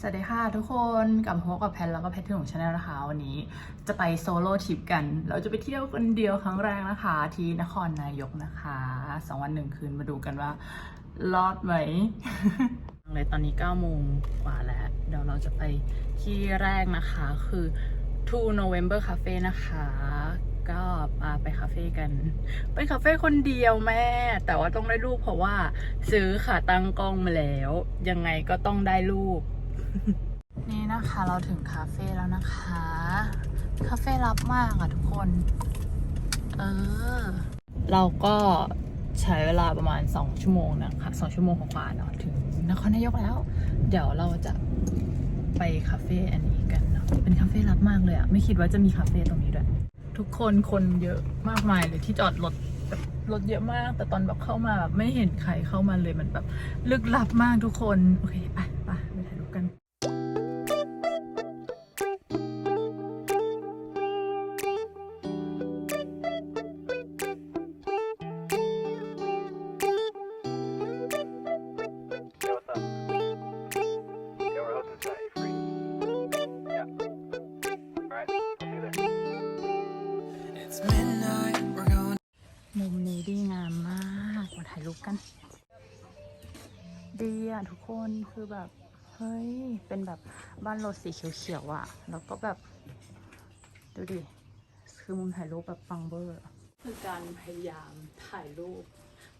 สวัสดีค่ะทุกคนกลับพบกับแพทแล้วก็แพทที่ของชาแนลนะคะวันนี้จะไปโซโล่ทริปกัน เราจะไปเที่ยวคนเดียวครั้งแรกนะคะ ที่นครนายกนะคะสองวันหนึ่งคืนมาดูกันว่ารอดไหมเลยตอนนี้9โมงกว่าแล้ว เดี๋ยวเราจะไปที่แรกนะคะคือ To November Cafe นะคะ ก็มาไปคาเฟ่กันไปคาเฟ่คนเดียวแม่ แต่ว่าต้องได้รูปเพราะว่า ซื้อขาตั้งกล้องมาแล้ว ยังไงก็ต้องได้รูป นี่นะคะเราถึงคาเฟ่แล้วนะคะ คาเฟ่รับมากอะทุกคน เออ เราก็ใช้เวลาประมาณ 2 ชั่วโมงนะคะ2ชั่วโมงกว่าเนาะถึงนครนายกแล้ว เดี๋ยวเราจะไปคาเฟ่อันนี้กันเนาะเป็นคาเฟ่รับมากเลยอะไม่คิดว่าจะมีคาเฟ่ตรงนี้ด้วย ทุกคนคนเยอะมากมายเลยที่จอดรถแบบรถเยอะมาก แต่ตอนแบบเข้ามาแบบไม่เห็นใครเข้ามาเลยมันแบบลึกลับมากทุกคน โอเคไป คนคือแบบ เฮ้ย เป็นแบบบ้านรถสีเขียวๆอะ แล้วก็แบบ ดูดิ คือมุมถ่ายรูปแบบปังเบอร์ คือการพยายามถ่ายรูป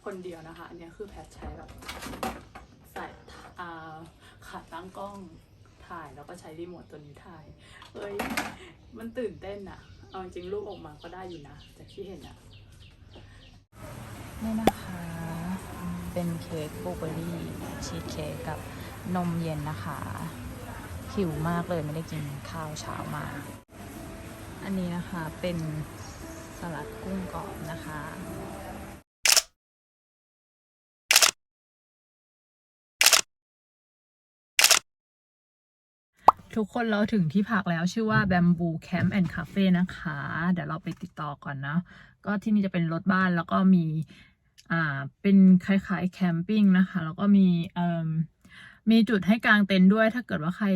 คนเดียวนะคะ อันเนี้ยคือแพทใช้แบบใส่อ่าขาตั้งกล้องถ่ายแล้วก็ใช้รีโมทตัวนี้ถ่ายเฮ้ย มันตื่นเต้นอะเอาจริงๆรูปออกมาก็ได้อยู่นะ จากที่เห็นอะนี่นะคะ เป็นเค้กบลูเบอร์รี่ชีสเค้กกับนมเย็นนะคะ หิวมากเลยไม่ได้กินข้าวเช้ามา อันนี้นะคะเป็นสลัดกุ้งกรอบนะคะทุกคนเราถึงที่พักแล้วชื่อว่า Bamboo Camp and Cafe นะคะ เดี๋ยวเราไปติดต่อก่อนนะ ก็ที่นี่จะเป็นรถบ้านแล้วก็มี อ่าเป็นคล้ายๆแคมปิ้งนะคะ แล้วก็มีเอ่มมีจุดให้กางเต็นท์ด้วยถ้าเกิดว่าใคร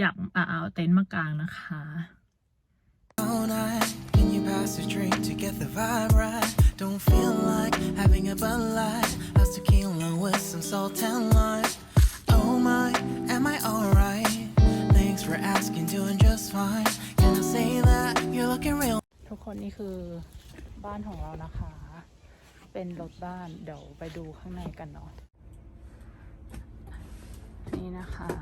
อยากอ่าเอาเต็นท์มากางนะคะ all night. Can you pass a drink to get the vibe right? Don't feel like having a Bud Light. How's tequila with some salt and lime? Oh my, am I alright? Thanks for asking, doing just fine. Can I say that you're looking real? ทุกคนนี่คือบ้านของเรานะคะ เป็นรถบ้านเดี๋ยวไปดูข้างในกันเนาะนี่นะคะ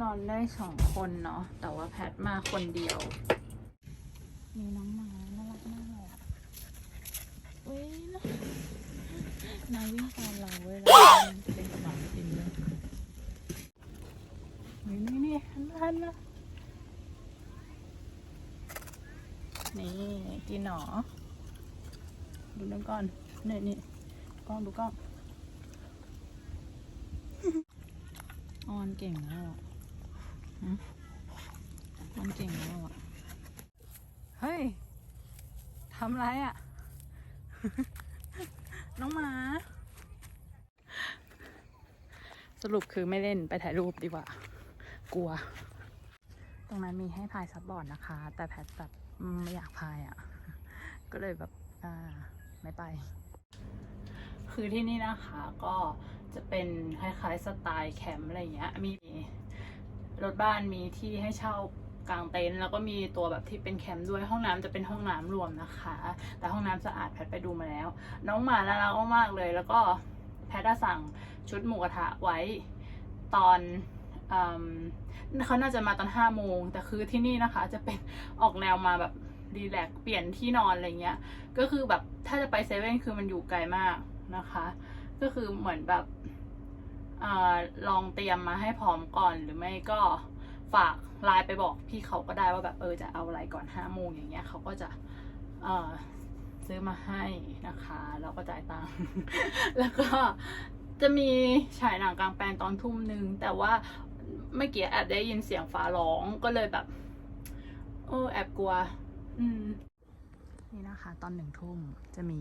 นอนได้สองคนเนาะแต่ว่าแพทมาคนเดียว มีน้องหมาน่ารักมากเลยอะเว้ยนะนายวิ่งตามเราเว้ยแล้วเป็นกระบะจริงเลยนี่นี่นี่หันมาหันมานี่กินหนอ ดูนั่นก่อนนี่นี่กล้องดูกล้องออนเก่งแล้วอะฮะออนเก่งแล้วอะ เฮ้ยทำไรอะ น้องหมา สรุปคือไม่เล่นไปถ่ายรูปดีกว่า กลัว ตรงนั้นมีให้พายซับบอร์ดนะคะ แต่แพทแบบไม่อยากพายอะ ก็เลยแบบอ่า ไม่ไป คือที่นี่นะคะก็จะเป็นคล้ายๆสไตล์แคมป์อะไรเงี้ย มีรถบ้านมีที่ให้เช่ากางเต็นท์แล้วก็มีตัวแบบที่เป็นแคมป์ด้วยห้องน้ำจะเป็นห้องน้ำรวมนะคะ แต่ห้องน้ำสะอาดแพทไปดูมาแล้ว น้องหมาน่ารักมากเลย แล้วก็แพทได้สั่งชุดหมูกระทะไว้ตอนอืมเขาน่าจะมาตอนห้าโมงแต่คือที่นี่นะคะจะเป็นออกแนวมาแบบ รีแลกเปลี่ยนที่นอนอะไรเงี้ย ก็คือแบบถ้าจะไปเซเว่นคือมันอยู่ไกลมากนะคะ ก็คือเหมือนแบบอลองเตรียมมาให้พร้อมก่อนหรือไม่ก็ฝากไลน์ไปบอกพี่เขาก็ได้ว่าแบบเออจะเอาอะไรก่อนห้าโมงอย่างเงี้ยเขาก็จะเออซื้อมาให้นะคะแล้วก็จ่ายตังค์แล้วก็จะมีฉายหนังกลางแปลงตอนทุ่มหนึ่งแต่ว่าเมื่อกี้แอบได้ยินเสียงฟ้าร้องก็เลยแบบเออแอบกลัว นี่นะคะ ตอนหนึ่งทุ่มจะมี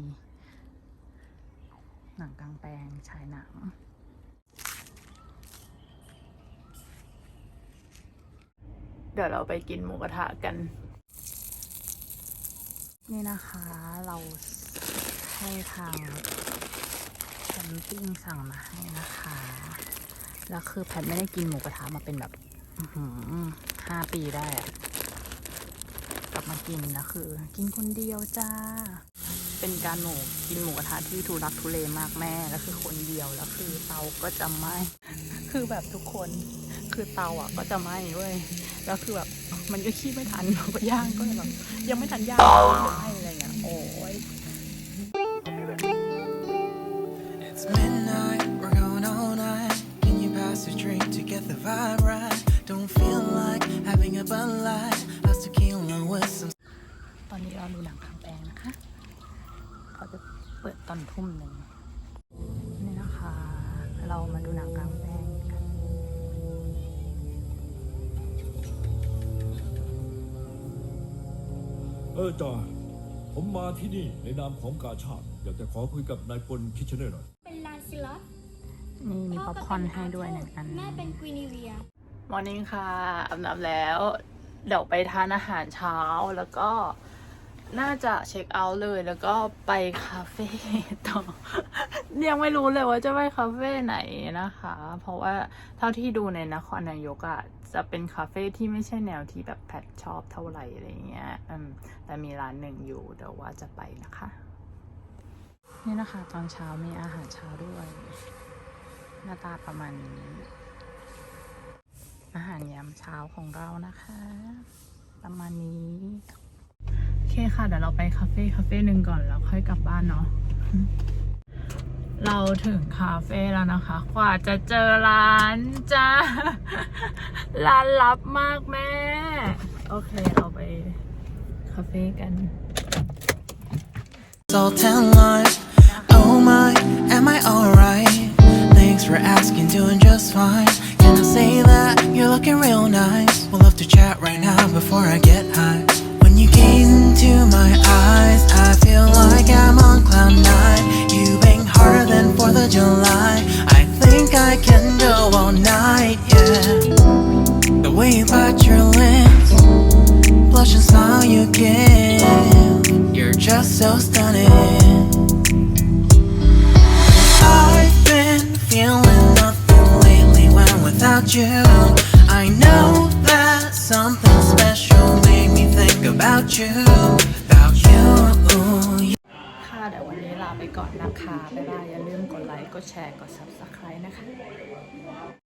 หนังกลางแปลงฉายหนัง เดี๋ยวเราไปกินหมูกระทะกัน นี่นะคะเราให้ทางแคมปิ้งสั่งมาให้นะคะ แล้วคือแพทไม่ได้กินหมูกระทะมาเป็นแบบอื้อหือห้าปีได้อะ กลับมากินแล้วคือ กินคนเดียวจ้า เป็นการหมูกินหมูกระทะที่ทุรักทุเลมากแม่แล้วคือคนเดียวแล้วคือเตาก็จะไหม้คือแบบทุกคนคือเตาอะก็จะไหม้เว้ยแล้วคือแบบมันก็ขี้ไม่ทันเราก็ย่างก็เลยแบบยังไม่ทันย่างก็ไหม้อะไรเงี้ยโอ้ย It's midnight, we're going all night. Can you pass a drink to get the vibe ทุ่มหนึ่งนี่นะคะ เรามาดูหนังกลางแปลงกัน เออจอผมมาที่นี่ในนามของกาชาติ อยากจะขอคุยกับนายพลคิชเนอร์หน่อย เป็นลานซิลอสนี่มีป๊อปคอร์นให้ด้วยหนึ่งอันแม่เป็นกวินิเวียมอร์นิ่งค่ะอาบน้ำแล้ว เดี๋ยวไปทานอาหารเช้าแล้วก็ น่าจะเช็คเอาท์เลย แล้วก็ไปคาเฟ่ต่อ ยังไม่รู้เลยว่าจะไปคาเฟ่ไหนนะคะ เพราะว่าเท่าที่ดูในนครนายกอะจะเป็นคาเฟ่ที่ไม่ใช่แนวที่แบบแพทชอบเท่าไหร่อะไรเงี้ยแต่มีร้านหนึ่งอยู่เดี๋ยวว่าจะไปนะคะ นี่นะคะ ตอนเช้ามีอาหารเช้าด้วย หน้าตาประมาณนี้ อาหารยามเช้าของเรานะคะ ประมาณนี้ คค่ะ เดี๋ยวเราไปคาเฟ่คาเฟ่หนึ่งก่อนแล้วค่อยกลับบ้านเนาะเราถึงคาเฟ่แล้วนะคะ กว่าจะเจอร้านจ้าร้านลับมากแม่ โอเค เราไปคาเฟ่กัน salt and lime. Oh my, am I alright? Thanks for asking, doing just fine. Can I say that you're looking real nice? We'll love to chat right now before I get high. Into my eyes, I feel like I'm on cloud nine. You bang harder than 4th of July. I think I can go all night, yeah. The way you bite your lips, blush and smile you give. You're just so stunning. I've been feeling nothing lately when without you. Think about you, about you. ค่ะเดี๋ยววันนี้ลาไปก่อนนะคะบ๊ายบายอย่าลืมกดไลค์ กดแชร์ กด subscribe นะคะ